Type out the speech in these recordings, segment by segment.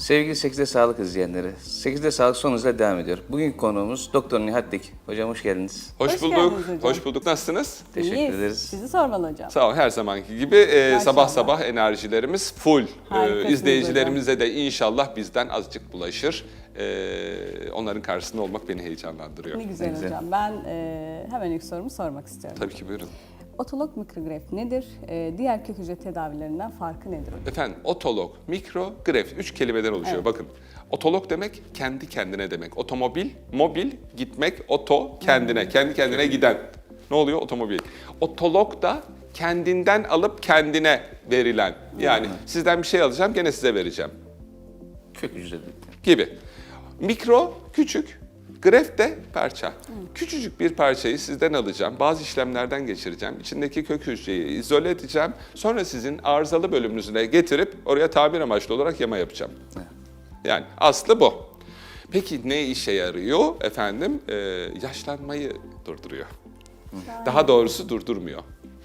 Sevgili 8'de Sağlık izleyenleri, 8'de Sağlık son hızla devam ediyor. Bugünkü konuğumuz Doktor Nihat Dik. Hocam hoş geldiniz. Hoş, Hoş bulduk. geldiniz hocam. Hoş bulduk. Nasılsınız? Teşekkür İyiyiz. ederiz. Sizi sormalı hocam. Sağ ol. Her zamanki gibi e, sabah sabah enerjilerimiz full. Harikasınız izleyicilerimize de inşallah bizden azıcık bulaşır. E, onların karşısında olmak beni heyecanlandırıyor. Ne güzel, güzel. hocam. Ben e, hemen ilk sorumu sormak istiyorum. Tabii ki buyurun. Otolog mikrograf nedir? E, diğer kök hücre tedavilerinden farkı nedir? Efendim otolog, mikro, gref. Üç kelimeden oluşuyor. Evet. Bakın. Otolog demek kendi kendine demek. Otomobil, mobil, gitmek, oto, kendine. Kendi kendine giden. Ne oluyor? Otomobil. Otolog da kendinden alıp kendine verilen. Yani sizden bir şey alacağım gene size vereceğim. Kök hücre gibi. Mikro küçük, gref de parça. Küçücük bir parçayı sizden alacağım, bazı işlemlerden geçireceğim. İçindeki kök hücreyi izole edeceğim. Sonra sizin arızalı bölümünüzüne getirip oraya tamir amaçlı olarak yama yapacağım. Yani aslı bu. Peki ne işe yarıyor efendim? Ee, yaşlanmayı durduruyor. Daha doğrusu durdurmuyor.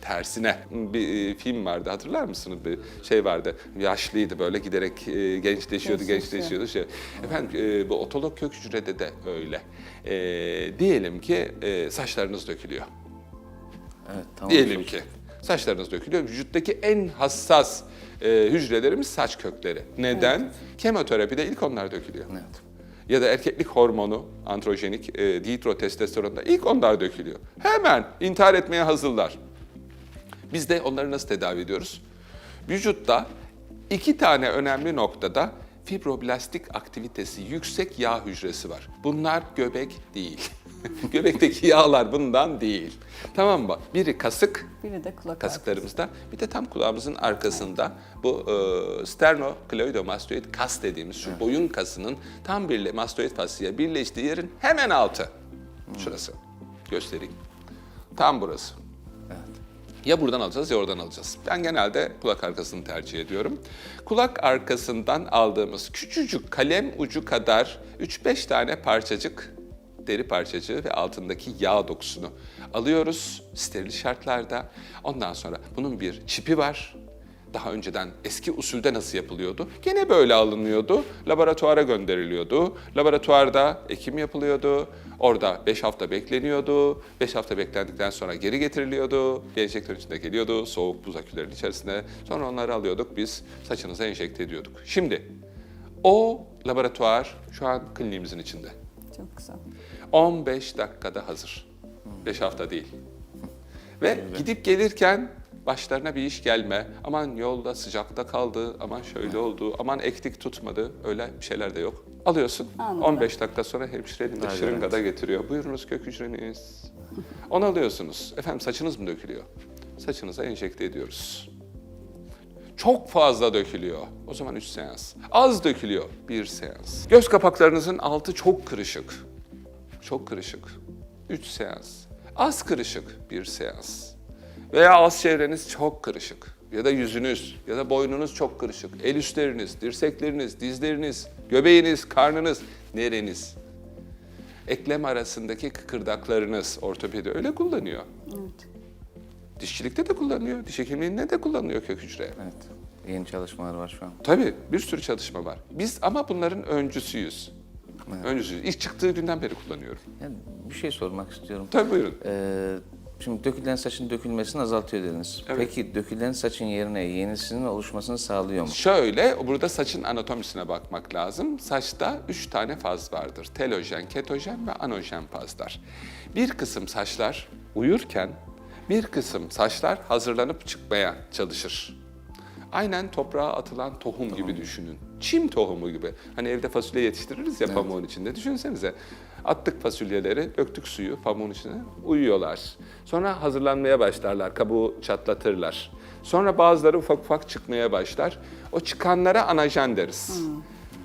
Tersine bir e, film vardı hatırlar mısınız? Bir şey vardı. Yaşlıydı böyle giderek e, gençleşiyordu, Gençleşiyor. gençleşiyordu. Şey. Efendim e, bu otolog kök hücrede de öyle. E, diyelim ki saçlarınız dökülüyor. Evet, tamam. Diyelim ki saçlarınız dökülüyor. Vücuttaki en hassas e, hücrelerimiz saç kökleri. Neden? Kemoterapide ilk onlar dökülüyor. Evet. Ya da erkeklik hormonu, androjenik, e, dihidrotestosteronda ilk onlar dökülüyor. Hemen intihar etmeye hazırlar. Biz de onları nasıl tedavi ediyoruz? Vücutta iki tane önemli noktada fibroblastik aktivitesi yüksek yağ hücresi var. Bunlar göbek değil. Göbekteki yağlar bundan değil. Tamam mı? Biri kasık, Biri de kulak kasıklarımızda. Bir de tam kulağımızın arkasında bu e, sternokleidomastoid kas dediğimiz şu boyun kasının tam bir mastoid fasciye birleştiği yerin hemen altı. Şurası. Göstereyim. Tam burası. Ya buradan alacağız ya oradan alacağız. Ben genelde kulak arkasını tercih ediyorum. Kulak arkasından aldığımız küçücük kalem ucu kadar 3-5 tane parçacık deri parçacığı ve altındaki yağ dokusunu alıyoruz steril şartlarda. Ondan sonra bunun bir çipi var. Daha önceden eski usulde nasıl yapılıyordu? Gene böyle alınıyordu. Laboratuvara gönderiliyordu. Laboratuvarda ekim yapılıyordu. Orada 5 hafta bekleniyordu. 5 hafta beklendikten sonra geri getiriliyordu. Bir enjektör içinde geliyordu. Soğuk buz akülerin içerisine. Sonra onları alıyorduk. Biz saçınıza enjekte ediyorduk. Şimdi o laboratuvar şu an kliniğimizin içinde. Çok güzel. 15 dakikada hazır. 5 hafta değil. Ve gidip gelirken başlarına bir iş gelme. Aman yolda sıcakta kaldı, aman şöyle oldu, aman ektik tutmadı. Öyle bir şeyler de yok. Alıyorsun. Anladım. 15 dakika sonra hemşire elinde be. şırıngada getiriyor. Buyurunuz kök hücreniz. Onu alıyorsunuz. Efendim saçınız mı dökülüyor? Saçınıza enjekte ediyoruz. Çok fazla dökülüyor. O zaman 3 seans. Az dökülüyor. 1 seans. Göz kapaklarınızın altı çok kırışık. Çok kırışık. 3 seans. Az kırışık. 1 seans. Veya az çevreniz çok kırışık. Ya da yüzünüz ya da boynunuz çok kırışık. El üstleriniz, dirsekleriniz, dizleriniz, göbeğiniz, karnınız, nereniz. Eklem arasındaki kıkırdaklarınız ortopedi öyle kullanıyor. Evet. Dişçilikte de kullanıyor, diş hekimliğinde de kullanıyor kök hücre. Evet. Yeni çalışmalar var şu an. Tabii bir sürü çalışma var. Biz ama bunların öncüsüyüz. Öncüsüyüz. İlk çıktığı günden beri kullanıyorum. Yani bir şey sormak istiyorum. Tabii buyurun. Ee, şimdi dökülen saçın dökülmesini azaltıyor dediniz. Evet. Peki dökülen saçın yerine yenisinin oluşmasını sağlıyor mu? Şöyle, burada saçın anatomisine bakmak lazım. Saçta üç tane faz vardır. Telojen, ketojen ve anojen fazlar. Bir kısım saçlar uyurken, bir kısım saçlar hazırlanıp çıkmaya çalışır. Aynen toprağa atılan tohum gibi düşünün. Çim tohumu gibi. Hani evde fasulye yetiştiririz ya pamuğun içinde. Düşünsenize. Attık fasulyeleri, döktük suyu pamuğun içine, uyuyorlar. Sonra hazırlanmaya başlarlar, kabuğu çatlatırlar. Sonra bazıları ufak ufak çıkmaya başlar. O çıkanlara anajen deriz.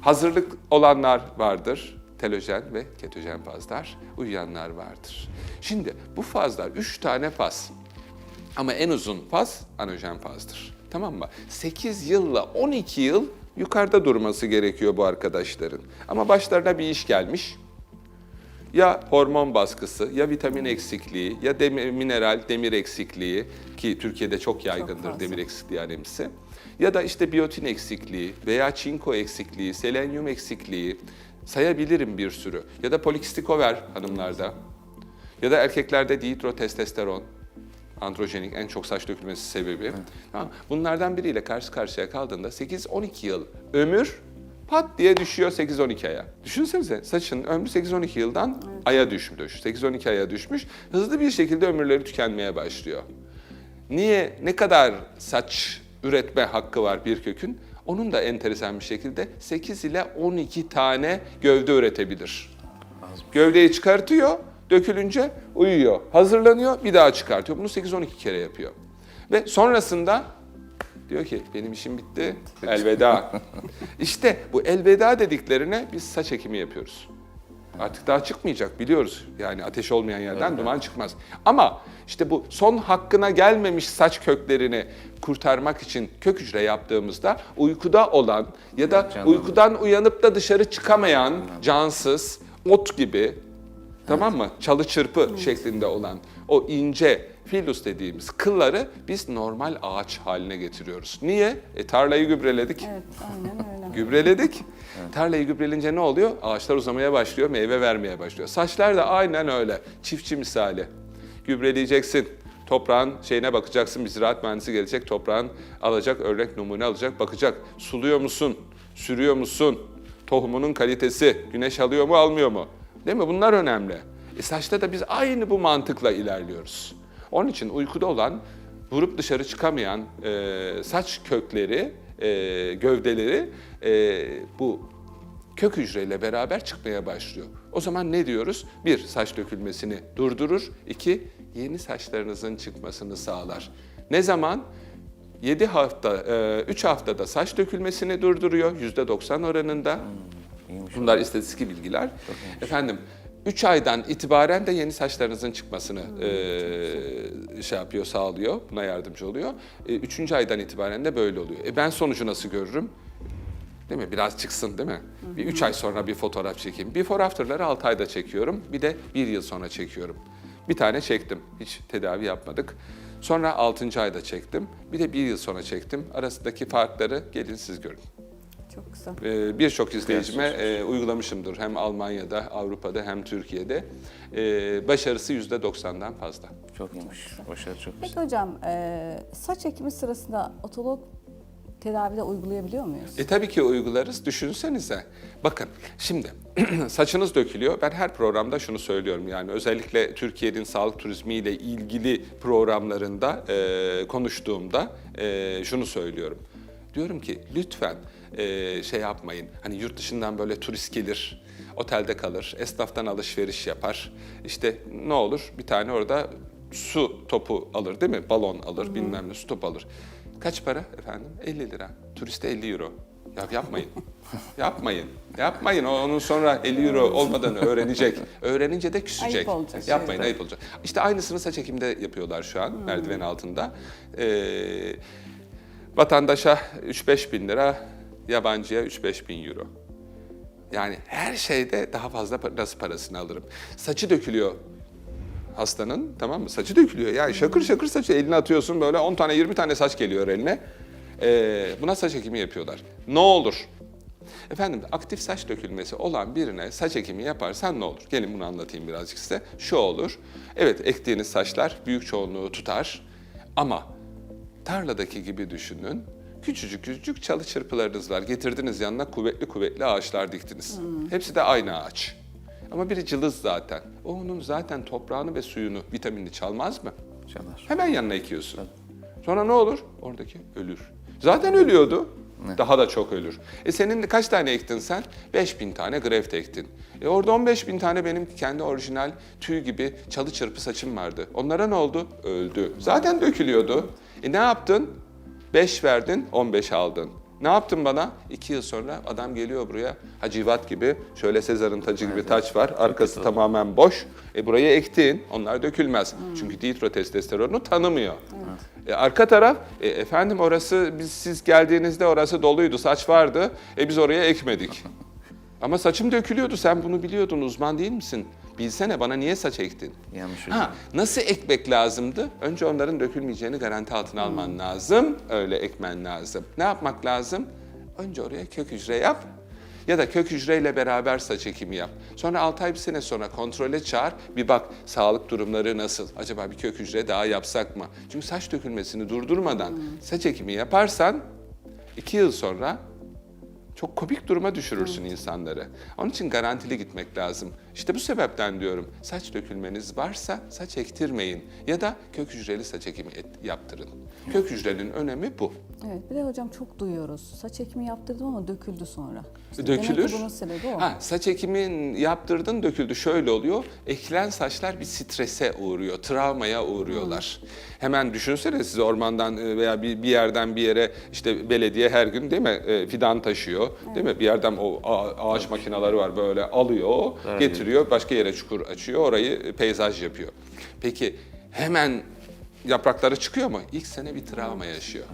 Hazırlık olanlar vardır, telojen ve ketojen fazlar. Uyuyanlar vardır. Şimdi bu fazlar, üç tane faz. Ama en uzun faz anajen fazdır. Tamam mı? 8 yılla 12 yıl yukarıda durması gerekiyor bu arkadaşların. Ama başlarına bir iş gelmiş. Ya hormon baskısı, ya vitamin eksikliği, ya demir, mineral, demir eksikliği ki Türkiye'de çok yaygındır fazla. demir eksikliği anemisi. Ya da işte biyotin eksikliği veya çinko eksikliği, selenyum eksikliği sayabilirim bir sürü. Ya da polikistik over hanımlarda. Ya da erkeklerde dihidrotestosteron, androjenik en çok saç dökülmesi sebebi. Tamam. Bunlardan biriyle karşı karşıya kaldığında 8-12 yıl ömür pat diye düşüyor 8-12 aya. Düşünsenize saçın ömrü 8-12 yıldan aya düşmüş. 8-12 aya düşmüş. Hızlı bir şekilde ömürleri tükenmeye başlıyor. Niye, ne kadar saç üretme hakkı var bir kökün? Onun da enteresan bir şekilde 8 ile 12 tane gövde üretebilir. Gövdeyi çıkartıyor, dökülünce uyuyor. Hazırlanıyor, bir daha çıkartıyor. Bunu 8-12 kere yapıyor. Ve sonrasında diyor ki benim işim bitti, elveda. işte bu elveda dediklerine biz saç ekimi yapıyoruz. Artık daha çıkmayacak biliyoruz. Yani ateş olmayan yerden duman çıkmaz. Ama işte bu son hakkına gelmemiş saç köklerini kurtarmak için kök hücre yaptığımızda uykuda olan ya da uykudan uyanıp da dışarı çıkamayan cansız ot gibi tamam mı? Çalı çırpı şeklinde olan o ince filus dediğimiz kılları biz normal ağaç haline getiriyoruz. Niye? E, tarlayı gübreledik. Evet, aynen öyle. Gübreledik. Tarlayı gübrelince ne oluyor? Ağaçlar uzamaya başlıyor, meyve vermeye başlıyor. Saçlar da aynen öyle. Çiftçi misali. Gübreleyeceksin. Toprağın şeyine bakacaksın. Bir ziraat mühendisi gelecek. Toprağın alacak, örnek numune alacak, bakacak. Suluyor musun? Sürüyor musun? Tohumunun kalitesi, güneş alıyor mu, almıyor mu? Değil mi? Bunlar önemli. E saçta da biz aynı bu mantıkla ilerliyoruz. Onun için uykuda olan, vurup dışarı çıkamayan e, saç kökleri, e, gövdeleri e, bu kök hücreyle beraber çıkmaya başlıyor. O zaman ne diyoruz? Bir, saç dökülmesini durdurur. İki, yeni saçlarınızın çıkmasını sağlar. Ne zaman? 7 hafta, 3 haftada saç dökülmesini durduruyor %90 oranında. İyiymiş. Bunlar istatistik bilgiler. Efendim 3 aydan itibaren de yeni saçlarınızın çıkmasını e, şey yapıyor, sağlıyor. Buna yardımcı oluyor. 3. aydan itibaren de böyle oluyor. E ben sonucu nasıl görürüm? Değil mi? Biraz çıksın değil mi? Bir 3 ay sonra bir fotoğraf çekeyim. Before after'ları 6 ayda çekiyorum. Bir de 1 yıl sonra çekiyorum. Bir tane çektim. Hiç tedavi yapmadık. Sonra 6. ayda çektim. Bir de 1 yıl sonra çektim. Arasındaki farkları gelin siz görün. Çok kısa. Ee, Birçok izleyicime e, uygulamışımdır. Hem Almanya'da, Avrupa'da hem Türkiye'de. Ee, başarısı %90'dan fazla. Çok iyiymiş. Başarı çok Peki güzel. hocam, e, saç ekimi sırasında otolog tedavide uygulayabiliyor muyuz? E tabii ki uygularız. Düşünsenize. Bakın şimdi saçınız dökülüyor. Ben her programda şunu söylüyorum. Yani özellikle Türkiye'nin sağlık turizmi ile ilgili programlarında e, konuştuğumda e, şunu söylüyorum. Diyorum ki lütfen e, şey yapmayın. Hani yurt dışından böyle turist gelir, otelde kalır, esnaftan alışveriş yapar. İşte ne olur bir tane orada su topu alır değil mi? Balon alır, bilmem ne su topu alır. Kaç para efendim? 50 lira. Turiste 50 euro. Ya yapmayın. yapmayın. Yapmayın. Onun sonra 50 euro olmadan öğrenecek. Öğrenince de küsecek. Ayıp olacak. Yapmayın, ayıp olacak. İşte aynısını saç ekimde yapıyorlar şu an merdiven altında. Ee, vatandaşa 3-5 bin lira, yabancıya 3-5 bin euro. Yani her şeyde daha fazla parası parasını alırım. Saçı dökülüyor hastanın tamam mı? Saçı dökülüyor. Yani şakır şakır saçı eline atıyorsun böyle 10 tane 20 tane saç geliyor eline. Ee, buna saç ekimi yapıyorlar. Ne olur? Efendim aktif saç dökülmesi olan birine saç ekimi yaparsan ne olur? Gelin bunu anlatayım birazcık size. Şu olur. Evet ektiğiniz saçlar büyük çoğunluğu tutar ama tarladaki gibi düşünün. Küçücük küçücük çalı çırpılarınız var. Getirdiniz yanına kuvvetli kuvvetli ağaçlar diktiniz. Hepsi de aynı ağaç. Ama biri cılız zaten. O onun zaten toprağını ve suyunu, vitaminini çalmaz mı? Çalar. Hemen yanına ekiyorsun. Sonra ne olur? Oradaki ölür. Zaten ölüyordu. Daha da çok ölür. E senin kaç tane ektin sen? 5000 tane greft ektin. E orada 15 bin tane benim kendi orijinal tüy gibi çalı çırpı saçım vardı. Onlara ne oldu? Öldü. Zaten dökülüyordu. E ne yaptın? 5 verdin, 15 aldın. Ne yaptın bana? 2 yıl sonra adam geliyor buraya hacivat gibi. Şöyle Sezar'ın tacı gibi taç var. Arkası tamamen boş. E buraya ektin. Onlar dökülmez. Çünkü dihidrotestosteronu tanımıyor. E, arka taraf, e, efendim orası biz siz geldiğinizde orası doluydu, saç vardı. E biz oraya ekmedik. Ama saçım dökülüyordu. Sen bunu biliyordun. Uzman değil misin? Bilsene bana niye saç ektin? Yanlış Ha, nasıl ekmek lazımdı? Önce onların dökülmeyeceğini garanti altına alman lazım. Öyle ekmen lazım. Ne yapmak lazım? Önce oraya kök hücre yap. Ya da kök hücreyle beraber saç ekimi yap. Sonra 6 ay bir sene sonra kontrole çağır. Bir bak sağlık durumları nasıl? Acaba bir kök hücre daha yapsak mı? Çünkü saç dökülmesini durdurmadan saç ekimi yaparsan 2 yıl sonra çok komik duruma düşürürsün insanları. Onun için garantili gitmek lazım. İşte bu sebepten diyorum saç dökülmeniz varsa saç ektirmeyin ya da kök hücreli saç ekimi et- yaptırın. Kök hücrenin önemi bu. Evet bir de hocam çok duyuyoruz. Saç ekimi yaptırdım ama döküldü sonra. İşte Dökülür. Demek ki bunun sebebi o. Ha, saç ekimin yaptırdın döküldü şöyle oluyor. Ekilen saçlar bir strese uğruyor, travmaya uğruyorlar. Hemen düşünsene siz ormandan e, veya bir, bir yerden bir yere işte belediye her gün değil mi e, fidan taşıyor. Değil mi? Bir yerden o ağaç makineleri var böyle alıyor, getiriyor, başka yere çukur açıyor, orayı e, peyzaj yapıyor. Peki hemen yaprakları çıkıyor mu? İlk sene bir travma yaşıyor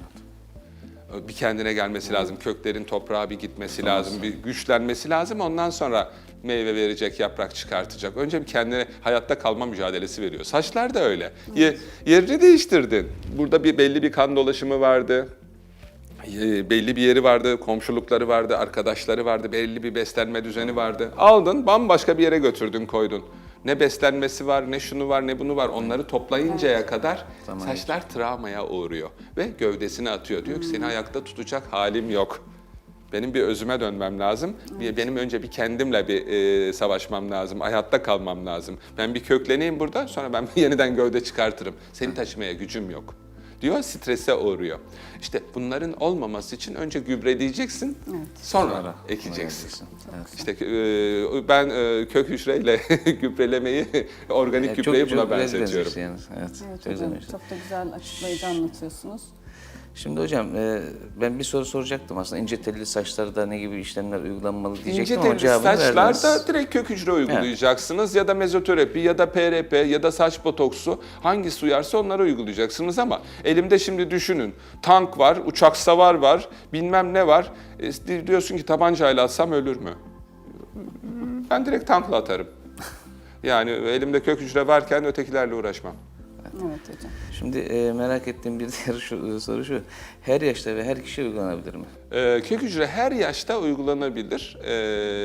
bir kendine gelmesi lazım. Köklerin toprağa bir gitmesi lazım, bir güçlenmesi lazım. Ondan sonra meyve verecek, yaprak çıkartacak. Önce bir kendine hayatta kalma mücadelesi veriyor. Saçlar da öyle. Ye- yerini değiştirdin. Burada bir belli bir kan dolaşımı vardı. E, belli bir yeri vardı, komşulukları vardı, arkadaşları vardı, belli bir beslenme düzeni vardı. Aldın, bambaşka bir yere götürdün, koydun. Ne beslenmesi var, ne şunu var, ne bunu var. Onları toplayıncaya kadar saçlar travmaya uğruyor ve gövdesini atıyor. Diyor ki seni ayakta tutacak halim yok. Benim bir özüme dönmem lazım. Bir- Benim önce bir kendimle bir e, savaşmam lazım. Hayatta kalmam lazım. Ben bir kökleneyim burada, sonra ben yeniden gövde çıkartırım. Seni taşımaya gücüm yok diyor strese uğruyor. İşte bunların olmaması için önce gübreleyeceksin, sonra, Sonra ekeceksin. Evet. İşte e, ben e, kök hücreyle gübrelemeyi, organik Evet, gübreyi buna güzel benzetiyorum. benziyorsunuz Yani. Evet, Evet çok hocam çok da güzel açıklayıcı anlatıyorsunuz. Şimdi hocam e, ben bir soru soracaktım aslında ince telli saçlarda ne gibi işlemler uygulanmalı diyecektim İnce ama telli cevabını verdiniz. saçlarda direkt kök hücre uygulayacaksınız ya da mezoterapi ya da PRP ya da saç botoksu hangisi uyarsa onları uygulayacaksınız ama elimde şimdi düşünün tank var, uçak savar var, bilmem ne var. E, diyorsun ki tabancayla atsam ölür mü? Ben direkt tankla atarım. Yani elimde kök hücre varken ötekilerle uğraşmam. Evet hocam. Şimdi e, merak ettiğim bir diğer şu, soru şu. Her yaşta ve her kişiye uygulanabilir mi? Ee, kök hücre her yaşta uygulanabilir. Ee,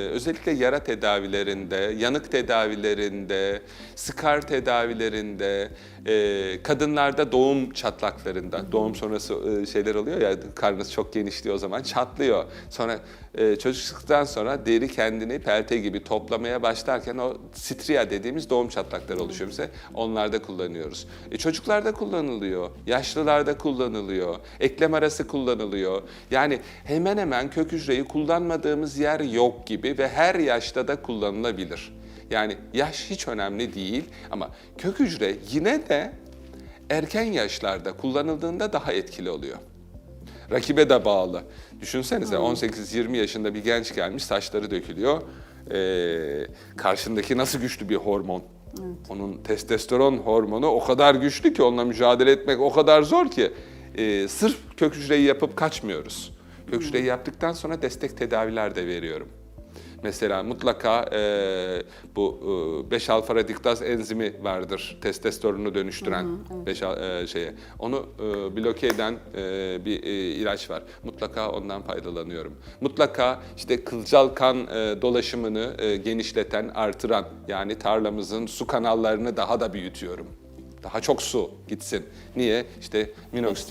özellikle yara tedavilerinde, yanık tedavilerinde, skar tedavilerinde, e, kadınlarda doğum çatlaklarında, doğum sonrası e, şeyler oluyor ya, karnınız çok genişliyor o zaman çatlıyor. Sonra e, çocuk çıktıktan sonra deri kendini pelte gibi toplamaya başlarken o stria dediğimiz doğum çatlakları oluşuyor bize. Onlarda kullanıyoruz. E, çocuklarda kullanılıyor, yaşlılarda kullanılıyor, eklem arası kullanılıyor. Yani hemen hemen kök hücreyi kullanmadığımız yer yok gibi ve her yaşta da kullanılabilir. Yani yaş hiç önemli değil ama kök hücre yine de erken yaşlarda kullanıldığında daha etkili oluyor. Rakibe de bağlı. Düşünsenize 18-20 yaşında bir genç gelmiş saçları dökülüyor. Ee, karşındaki nasıl güçlü bir hormon. Onun testosteron hormonu o kadar güçlü ki onunla mücadele etmek o kadar zor ki e, sırf kök hücreyi yapıp kaçmıyoruz. Kök hücreyi yaptıktan sonra destek tedaviler de veriyorum. Mesela mutlaka e, bu 5 alfa radiktaz enzimi vardır testosteronu dönüştüren 5 şeye. Onu e, bloke eden e, bir e, ilaç var. Mutlaka ondan faydalanıyorum. Mutlaka işte kılcal kan e, dolaşımını e, genişleten, artıran yani tarlamızın su kanallarını daha da büyütüyorum. Daha çok su gitsin. Niye? İşte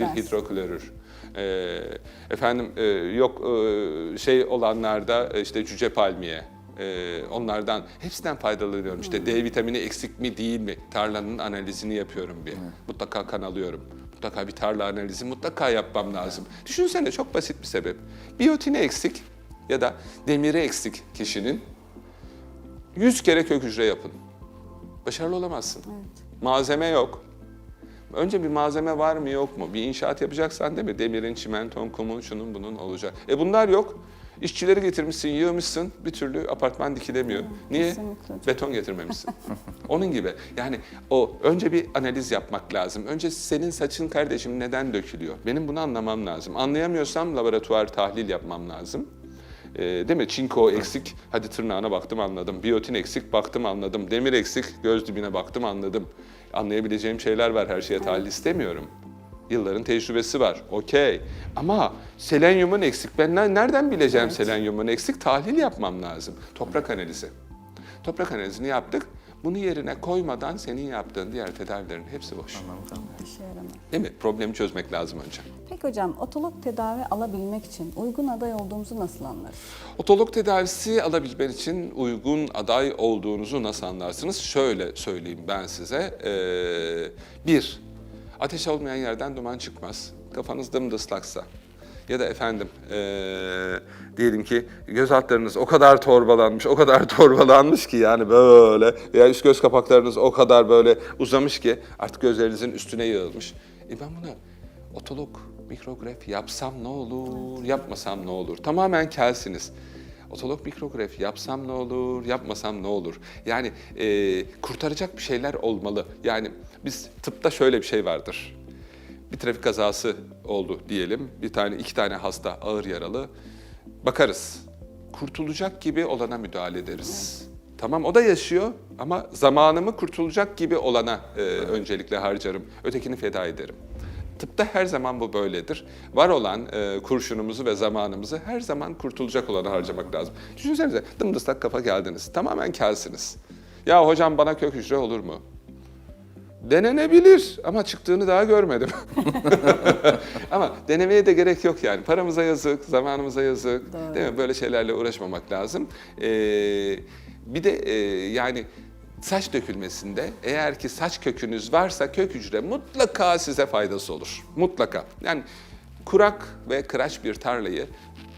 Yetmez. hidroklorür. Ee, efendim e, yok e, şey olanlarda e, işte cüce palmiye e, onlardan hepsinden faydalanıyorum. İşte D vitamini eksik mi değil mi tarlanın analizini yapıyorum bir. Mutlaka kan alıyorum. Mutlaka bir tarla analizi mutlaka yapmam lazım. Düşünsene çok basit bir sebep. Biyotini eksik ya da demiri eksik kişinin 100 kere kök hücre yapın. Başarılı olamazsın. Malzeme yok. Önce bir malzeme var mı yok mu? Bir inşaat yapacaksan değil mi? Demirin, çimenton, kumun, şunun bunun olacak. E bunlar yok. İşçileri getirmişsin, yığmışsın. Bir türlü apartman dikilemiyor. Niye? kesinlikle. Beton getirmemişsin. Onun gibi. Yani o önce bir analiz yapmak lazım. Önce senin saçın kardeşim neden dökülüyor? Benim bunu anlamam lazım. Anlayamıyorsam laboratuvar tahlil yapmam lazım. Ee, değil mi? Çinko eksik, hadi tırnağına baktım anladım. Biyotin eksik, baktım anladım. Demir eksik, göz dibine baktım anladım. Anlayabileceğim şeyler var, her şeye tahlil istemiyorum. Yılların tecrübesi var, okey. Ama selenyumun eksik. Ben ne- nereden bileceğim selenyumun eksik? Tahlil yapmam lazım. Toprak analizi. Toprak analizini yaptık. Bunu yerine koymadan senin yaptığın diğer tedavilerin hepsi boş. İşe yaramaz. Değil mi? Problemi çözmek lazım önce. Peki hocam otolog tedavi alabilmek için uygun aday olduğumuzu nasıl anlarız? Otolog tedavisi alabilmen için uygun aday olduğunuzu nasıl anlarsınız? Şöyle söyleyeyim ben size. Ee, bir, ateş olmayan yerden duman çıkmaz. Kafanız dımdıslaksa ya da efendim ee, diyelim ki göz altlarınız o kadar torbalanmış, o kadar torbalanmış ki yani böyle veya üst göz kapaklarınız o kadar böyle uzamış ki artık gözlerinizin üstüne yığılmış. E ben bunu otolog mikrograf yapsam ne olur, yapmasam ne olur? Tamamen kelsiniz. Otolog mikrograf yapsam ne olur, yapmasam ne olur? Yani e, kurtaracak bir şeyler olmalı. Yani biz tıpta şöyle bir şey vardır. Bir trafik kazası oldu diyelim. Bir tane, iki tane hasta ağır yaralı. Bakarız. Kurtulacak gibi olana müdahale ederiz. Tamam o da yaşıyor ama zamanımı kurtulacak gibi olana e, öncelikle harcarım. Ötekini feda ederim. Tıpta her zaman bu böyledir. Var olan e, kurşunumuzu ve zamanımızı her zaman kurtulacak olana harcamak lazım. Düşünsenize dımdızlak kafa geldiniz. Tamamen kelsiniz. Ya hocam bana kök hücre olur mu? Denenebilir ama çıktığını daha görmedim. ama denemeye de gerek yok yani. Paramıza yazık, zamanımıza yazık. Doğru. Değil mi? Böyle şeylerle uğraşmamak lazım. Ee, bir de e, yani saç dökülmesinde eğer ki saç kökünüz varsa kök hücre mutlaka size faydası olur. Mutlaka. Yani kurak ve kıraç bir tarlayı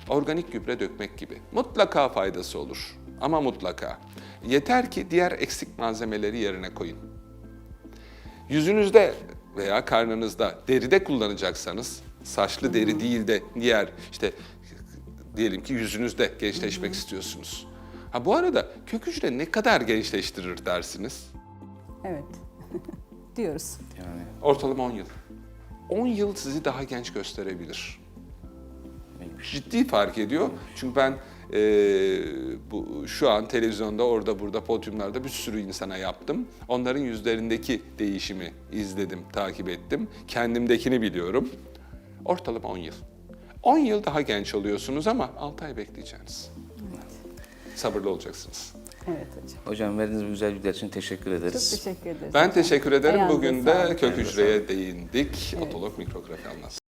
organik gübre dökmek gibi. Mutlaka faydası olur. Ama mutlaka. Yeter ki diğer eksik malzemeleri yerine koyun. Yüzünüzde veya karnınızda deride kullanacaksanız saçlı deri değil de diğer işte diyelim ki yüzünüzde gençleşmek istiyorsunuz. Ha bu arada kök hücre ne kadar gençleştirir dersiniz? Evet. Diyoruz. Yani Ortalama 10 yıl. 10 yıl sizi daha genç gösterebilir. Ciddi fark ediyor. Çünkü ben eee, bu şu an televizyonda orada burada podyumlarda bir sürü insana yaptım. Onların yüzlerindeki değişimi izledim, takip ettim. Kendimdekini biliyorum. Ortalama 10 yıl. 10 yıl daha genç oluyorsunuz ama 6 ay bekleyeceksiniz. Sabırlı olacaksınız. Evet hocam. hocam verdiğiniz güzel bilgiler için teşekkür Çok ederiz. teşekkür ederiz. Ben hocam. teşekkür ederim. Ayağınıza Bugün sağlık. de kök hücreye değindik. Otolog mikrografi anlattım.